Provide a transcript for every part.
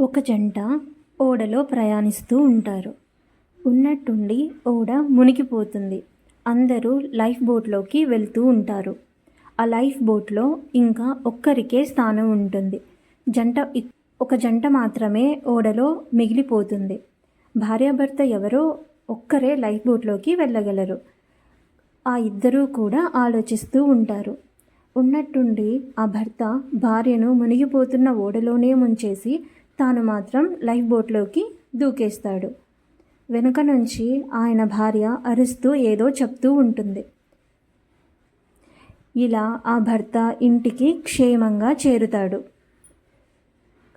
ఒక జంట ఓడలో ప్రయాణిస్తూ ఉంటారు. ఉన్నట్టుండి ఓడ మునిగిపోతుంది. అందరూ లైఫ్ బోట్లోకి వెళ్తూ ఉంటారు. ఆ లైఫ్ బోట్లో ఇంకా ఒక్కరికే స్థానం ఉంటుంది. జంట ఒక జంట మాత్రమే ఓడలో మిగిలిపోతుంది. భార్యాభర్త ఎవరో ఒక్కరే లైఫ్ బోట్లోకి వెళ్ళగలరు. ఆ ఇద్దరూ కూడా ఆలోచిస్తూ ఉంటారు. ఉన్నట్టుండి ఆ భర్త భార్యను మునిగిపోతున్న ఓడలోనే ముంచేసి తాను మాత్రం లైఫ్ బోట్లోకి దూకేస్తాడు. వెనుక నుంచి ఆయన భార్య అరుస్తూ ఏదో చెప్తూ ఉంటుంది. ఇలా ఆ భర్త ఇంటికి క్షేమంగా చేరుతాడు.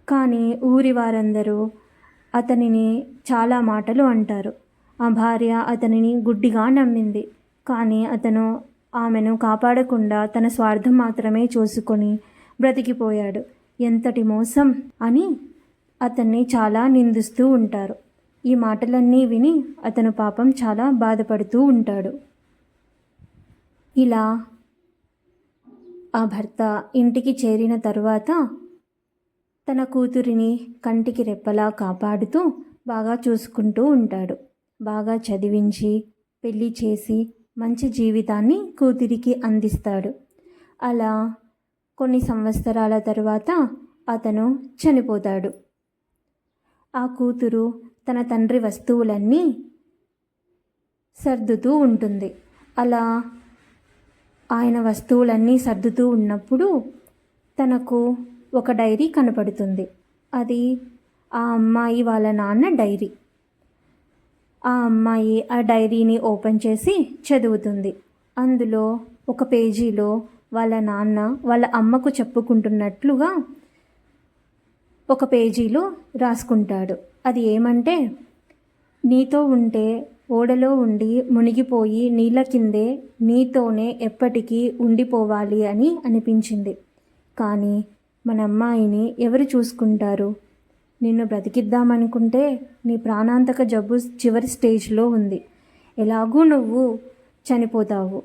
కానీ ఊరి వారందరూ అతనిని చాలా మాటలు అంటారు. ఆ భార్య అతనిని గుడ్డిగా నమ్మింది. కానీ అతను ఆమెను కాపాడకుండా తన స్వార్థం మాత్రమే చూసుకొని బ్రతికిపోయాడు. ఎంతటి మోసం అని అతన్ని చాలా నిందిస్తూ ఉంటారు. ఈ మాటలన్నీ విని అతను పాపం చాలా బాధపడుతూ ఉంటాడు. ఇలా ఆ భర్త ఇంటికి చేరిన తరువాత తన కూతురిని కంటికి రెప్పలా కాపాడుతూ బాగా చూసుకుంటూ ఉంటాడు. బాగా చదివించి పెళ్ళి చేసి మంచి జీవితాన్ని కూతురికి అందిస్తాడు. అలా కొన్ని సంవత్సరాల తర్వాత అతను చనిపోతాడు. ఆ కూతురు తన తండ్రి వస్తువులన్నీ సర్దుతూ ఉంటుంది. అలా ఆయన వస్తువులన్నీ సర్దుతూ ఉన్నప్పుడు తనకు ఒక డైరీ కనపడుతుంది. అది ఆ అమ్మాయి వాళ్ళ నాన్న డైరీ. ఆ అమ్మాయి ఆ డైరీని ఓపెన్ చేసి చదువుతుంది. అందులో ఒక పేజీలో వాళ్ళ నాన్న వాళ్ళ అమ్మకు చెప్పుకుంటున్నట్లుగా ఒక పేజీలో రాసుకుంటాడు. అది ఏమంటే నీతో ఉంటే ఓడలో ఉండి మునిగిపోయి నీళ్ళ కిందే నీతోనే ఎప్పటికీ ఉండిపోవాలి అని అనిపించింది. కానీ మన అమ్మాయిని ఎవరు చూసుకుంటారు? నిన్ను బ్రతికిద్దామనుకుంటే నీ ప్రాణాంతక జబ్బు చివరి స్టేజ్లో ఉంది. ఎలాగూ నువ్వు చనిపోతావు.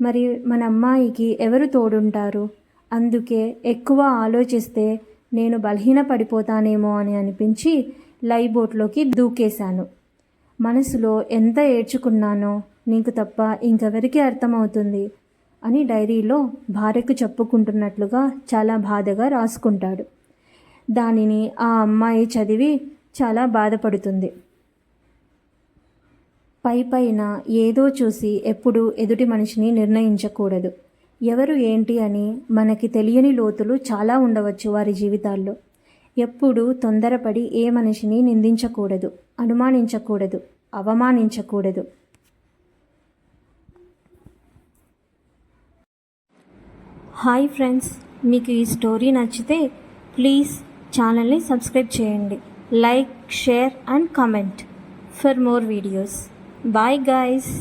మరి మన అమ్మాయికి ఎవరు తోడుంటారు? అందుకే ఎక్కువ ఆలోచిస్తే నేను బలహీన పడిపోతానేమో అని అనిపించి లైవ్ బోట్లోకి దూకేశాను. మనసులో ఎంత ఏడ్చుకున్నానో నీకు తప్ప ఇంకెవరికి అర్థమవుతుంది అని డైరీలో భార్యకు చెప్పుకుంటున్నట్లుగా చాలా బాధగా రాసుకుంటాడు. దానిని ఆ అమ్మాయి చదివి చాలా బాధపడుతుంది. పై పైన ఏదో చూసి ఎప్పుడు ఎదుటి మనిషిని నిర్ణయించకూడదు. ఎవరు ఏంటి అని మనకి తెలియని లోతులు చాలా ఉండవచ్చు వారి జీవితాల్లో. ఎప్పుడు తొందరపడి ఏ మనిషిని నిందించకూడదు అనుమానించకూడదు అవమానించకూడదు. హాయ్ ఫ్రెండ్స్ మీకు ఈ స్టోరీ నచ్చితే ప్లీజ్ ఛానల్ని సబ్స్క్రైబ్ చేయండి. Like share and comment for more videos. Bye guys.